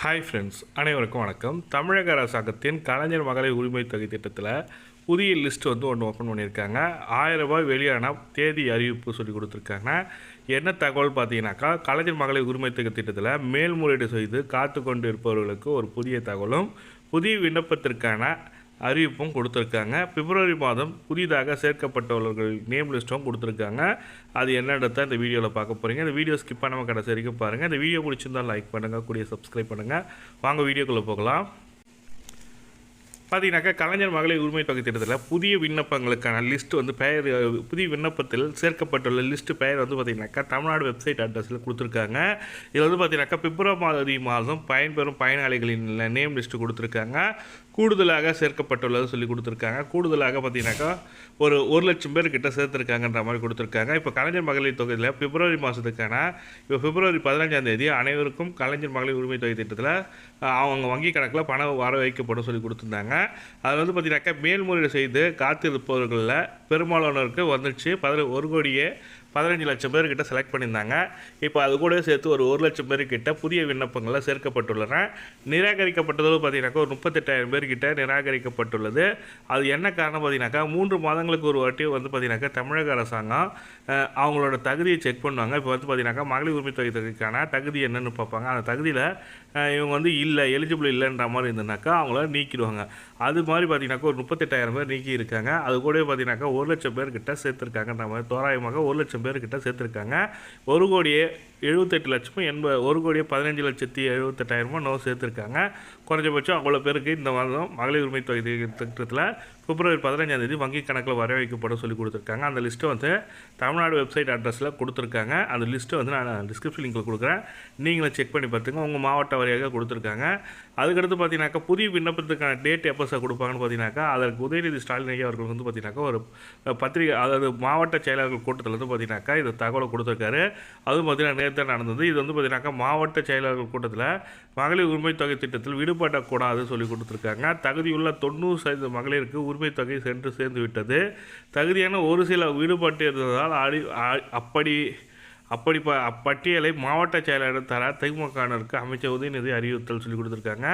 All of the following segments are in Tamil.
ஹாய் ஃப்ரெண்ட்ஸ் அனைவருக்கும் வணக்கம். தமிழக அரசாங்கத்தின் கலைஞர் மகளிர் உரிமை தொகை திட்டத்தில் புதிய லிஸ்ட் வந்து ஒன்று ஓப்பன் பண்ணியிருக்காங்க. ஆயிரம் ரூபாய் வெளியான தேதி அறிவிப்பு சொல்லி கொடுத்துருக்காங்க. என்ன தகவல் பார்த்தீங்கன்னாக்கா கலைஞர் மகளிர் உரிமை தொகை திட்டத்தில் மேல்முறையீடு செய்து காத்து கொண்டு இருப்பவர்களுக்கு ஒரு புதிய தகவலும் புதிய விண்ணப்பத்திற்கான அறிவிப்பும் கொடுத்துருக்காங்க. பிப்ரவரி மாதம் புதிதாக சேர்க்கப்பட்டவர்கள் நேம் லிஸ்ட்டும் கொடுத்துருக்காங்க. அது என்னன்றத இந்த வீடியோவில் பார்க்க போகிறீங்க இந்த வீடியோ ஸ்கிப் பண்ணாமல் கடைசி வரைக்கும் பாருங்கள் இந்த வீடியோ பிடிச்சிருந்தால் லைக் பண்ணுங்கள் கூடிய சப்ஸ்கிரைப் பண்ணுங்கள் வாங்க வீடியோக்குள்ளே போகலாம். பார்த்தீங்கன்னாக்கா கலைஞர் மகளிர் உரிமை தொகை திட்டத்தில் புதிய விண்ணப்பங்களுக்கான லிஸ்ட் வந்து பெயர் புதிய விண்ணப்பத்தில் சேர்க்கப்பட்டுள்ள லிஸ்ட் பெயர் வந்து பார்த்திங்கனாக்கா தமிழ்நாடு வெப்சைட் அட்ரஸில் கொடுத்துருக்காங்க. இதில் வந்து பார்த்தீங்கன்னாக்கா பிப்ரவரி மாதம் பயன்பெறும் பயனாளிகளின் நேம் லிஸ்ட்டு கொடுத்துருக்காங்க. கூடுதலாக சேர்க்கப்பட்டுள்ளது சொல்லி கொடுத்துருக்காங்க. கூடுதலாக பார்த்தீங்கன்னாக்கா ஒரு ஒரு லட்சம் பேர் கிட்ட சேர்த்துருக்காங்கன்ற மாதிரி கொடுத்துருக்காங்க. இப்போ கலைஞர் மகளிர் தொகையில் பிப்ரவரி மாதத்துக்கான இப்போ பிப்ரவரி பதினஞ்சாம் தேதி அனைவருக்கும் கலைஞர் மகளிர் உரிமை தொகை திட்டத்தில் அவங்க வங்கி கணக்கில் பணம் வர வைக்கப்படும் சொல்லி கொடுத்துருந்தாங்க. அதில் வந்து பார்த்தீங்கன்னாக்கா மேல்முறையீடு செய்து காத்திருப்பவர்களில் பெரும்பாலானோருக்கு வந்துச்சு பதில் ஒரு கோடியே பதினஞ்சு லட்சம் பேர்கிட்ட செலக்ட் பண்ணியிருந்தாங்க. இப்போ அது கூட சேர்த்து ஒரு ஒரு லட்சம் பேர்கிட்ட புதிய விண்ணப்பங்களில் சேர்க்கப்பட்டுள்ளன. நிராகரிக்கப்பட்டதோடு பார்த்தீங்கன்னாக்கா ஒரு முப்பத்தெட்டாயிரம் பேர்கிட்ட நிராகரிக்கப்பட்டுள்ளது. அது என்ன காரணம் பார்த்தீங்கன்னாக்கா மூன்று மாதங்களுக்கு ஒரு வாட்டி வந்து பார்த்தீங்கன்னாக்கா தமிழக அரசாங்கம் அவங்களோட தகுதியை செக் பண்ணுவாங்க. இப்போ வந்து பார்த்தீங்கன்னாக்கா மகளிர் உரிமை தொகை தொகைக்கான தகுதி என்னென்னு பார்ப்பாங்க. அந்த தகுதியில் இவங்க வந்து இல்லை எலிஜிபிள் இல்லைன்ற மாதிரி இருந்ததுனாக்கா அவங்கள நீக்கிடுவாங்க. அது மாதிரி பார்த்தீங்கன்னாக்கா ஒரு முப்பத்தெட்டாயிரம் பேர் நீக்கி இருக்காங்க அது கூட பார்த்தீங்கன்னாக்கா ஒரு லட்சம் பேர்கிட்ட சேர்த்துருக்காங்கன்ற மாதிரி தோராயமாக ஒரு லட்சம் பேர்கிட்ட சேர்த்துருக்காங்க. ஒரு கோடியே எழுபத்தெட்டு லட்சமும் எண்பது ஒரு கோடியே பதினஞ்சு லட்சத்தி எழுபத்தெட்டாயிரமும் நோ சேர்த்துருக்காங்க. குறைஞ்சபட்சம் அவ்வளோ பேருக்கு இந்த மாதம் மகளிர் உரிமை தொகை திட்டத்தில் பிப்ரவரி பதினஞ்சாம் தேதி வங்கி கணக்கில் வர வைக்கப்படும் சொல்லி கொடுத்துருக்காங்க. அந்த லிஸ்ட்டை வந்து தமிழ்நாடு வெப்சைட் அட்ரஸில் கொடுத்துருக்காங்க. அந்த லிஸ்ட்டை வந்து நான் டிஸ்கிரிப்ஷன் லிங்கில் கொடுக்குறேன். நீங்களும் செக் பண்ணி பார்த்துங்க உங்கள் மாவட்ட வாரியாக கொடுத்துருக்காங்க. அதுக்கடுத்து பார்த்தீங்கன்னாக்கா புதிய விண்ணப்பத்துக்கான டேட் எப்போ சார் கொடுப்பாங்கன்னு பார்த்தீங்கன்னாக்கா அதற்கு உதயநிதி ஸ்டாலின் ஐயா அவர்கள் வந்து பார்த்தீங்கன்னாக்கா ஒரு பத்திரிகை அதாவது மாவட்ட செயலாளர்கள் கூட்டத்தில் வந்து பார்த்தீங்கன்னாக்கா இது தகவலை கொடுத்துருக்காரு. அதுவும் பார்த்தீங்கன்னா நேற்று நடந்தது. இது வந்து பார்த்தீங்கன்னாக்கா மாவட்ட செயலாளர்கள் கூட்டத்தில் மகளிர் உரிமை தொகை திட்டத்தில் விடுபடக்கூடாது சொல்லி கொடுத்துருக்காங்க. தகுதியுள்ள தொண்ணூறு சதவீத மகளிருக்கு உரிமை தொகை சென்று சேர்ந்து விட்டது. தகுதியான ஒரு சில விடுபட்டு இருந்ததால் அடி அப்படி அப்படி ப அப்பட்டியலை மாவட்ட செயலாளர் தர திமுகவினருக்கு அமைச்சர் உதயநிதி அறிவுறுத்தல் சொல்லி கொடுத்துருக்காங்க.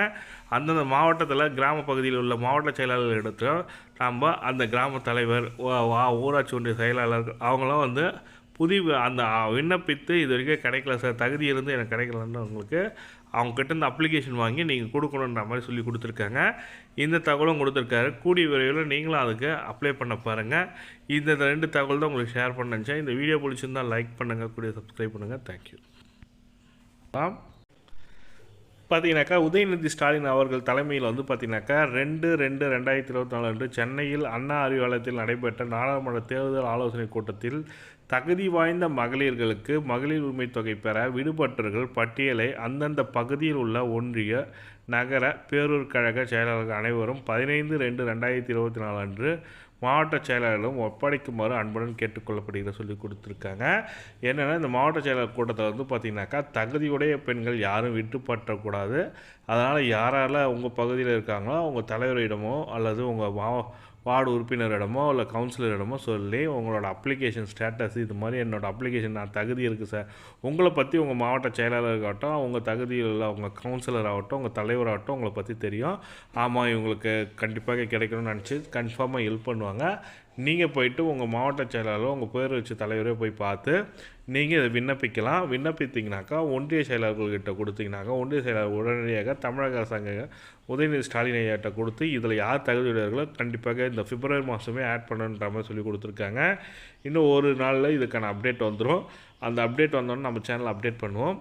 அந்தந்த மாவட்டத்தில் கிராம பகுதியில் உள்ள மாவட்ட செயலாளர்களிடத்தில் நாம் அந்த கிராம தலைவர் ஊராட்சி ஒன்றிய செயலாளர் அவங்களாம் வந்து புதிய அந்த விண்ணப்பித்து இது வரைக்கும் கிடைக்கல சார். தகுதி இருந்து எனக்கு கிடைக்கலன்னு உங்களுக்கு அவங்க இந்த அப்ளிகேஷன் வாங்கி நீங்கள் கொடுக்கணுன்ற மாதிரி சொல்லி கொடுத்துருக்காங்க. இந்த தகவலும் கொடுத்துருக்காரு. கூடிய விரைவில் நீங்களும் அதுக்கு அப்ளை பண்ண பாருங்கள் இந்த ரெண்டு தகவல் தான் உங்களுக்கு ஷேர் பண்ணேன் இந்த வீடியோ பிடிச்சிருந்தால் லைக் பண்ணுங்கள் கூடிய சப்ஸ்கிரைப் பண்ணுங்கள் தேங்க்யூ பார்த்தீங்கன்னாக்கா உதயநிதி ஸ்டாலின் அவர்கள் தலைமையில் வந்து பார்த்தீங்கன்னாக்கா ரெண்டு ரெண்டு ரெண்டாயிரத்தி இருபத்தி நாலு அன்று சென்னையில் அண்ணா அறிவாலயத்தில் நடைபெற்ற நாடாளுமன்ற தேர்தல் ஆலோசனை கூட்டத்தில் தகுதி வாய்ந்த மகளிர்களுக்கு மகளிர் உரிமை தொகை பெற விடுபட்டவர்கள் பட்டியலை அந்தந்த பகுதியில் உள்ள ஒன்றிய நகர பேரூர் கழக செயலாளர்கள் அனைவரும் பதினைந்து ரெண்டு ரெண்டாயிரத்தி இருபத்தி நாலு அன்று மாவட்ட செயலாளர்களும் ஒப்படைக்குமாறு அன்புடன் கேட்டுக்கொள்ளப்படுகிற சொல்லி கொடுத்துருக்காங்க. என்னென்னா இந்த மாவட்ட செயலாளர் கூட்டத்தில் வந்து பார்த்திங்கனாக்கா தகுதியுடைய பெண்கள் யாரும் விட்டுப்பற்றக்கூடாது அதனால் யாரால் உங்கள் பகுதியில் இருக்காங்களோ உங்கள் தலைவரிடமோ அல்லது உங்கள் மாவ வார்டு உறுப்பினரிடமோ இல்லை கவுன்சிலரிடமோ சொல்லி உங்களோட அப்ளிகேஷன் ஸ்டேட்டஸ் இது மாதிரி என்னோடய அப்ளிகேஷன் நான் தகுதி இருக்குது சார் உங்களை பற்றி உங்கள் மாவட்ட செயலாளராகட்டும் உங்கள் தகுதியில் உள்ள உங்கள் கவுன்சிலர் ஆகட்டும் உங்கள் தலைவராகட்டும் உங்களை பற்றி தெரியும். ஆமாம் இவங்களுக்கு கண்டிப்பாக கிடைக்கணும்னு நினச்சி கன்ஃபார்மாக ஹெல்ப் பண்ணுவாங்க. நீங்கள் போயிட்டு உங்கள் மாவட்ட செயலாளரோ உங்கள் பேர் வச்சு தலைவரே போய் பார்த்து நீங்கள் இதை விண்ணப்பிக்கலாம். விண்ணப்பித்தீங்கனாக்கா ஒன்றிய செயலாளர்கள்கிட்ட கொடுத்தீங்கனாக்கா ஒன்றிய செயலாளர் உடனடியாக தமிழக அரசாங்க உதயநிதி ஸ்டாலின் ஐயாட்ட கொடுத்து இதில் யார் தகுதியுடையவர்களோ கண்டிப்பாக இந்த பிப்ரவரி மாதமே ஆட் பண்ணுன்ற மாதிரி சொல்லி கொடுத்துருக்காங்க. இன்னும் ஒரு நாளில் இதுக்கான அப்டேட் வந்துடும் அந்த அப்டேட் வந்தோடனே நம்ம சேனல் அப்டேட் பண்ணுவோம்.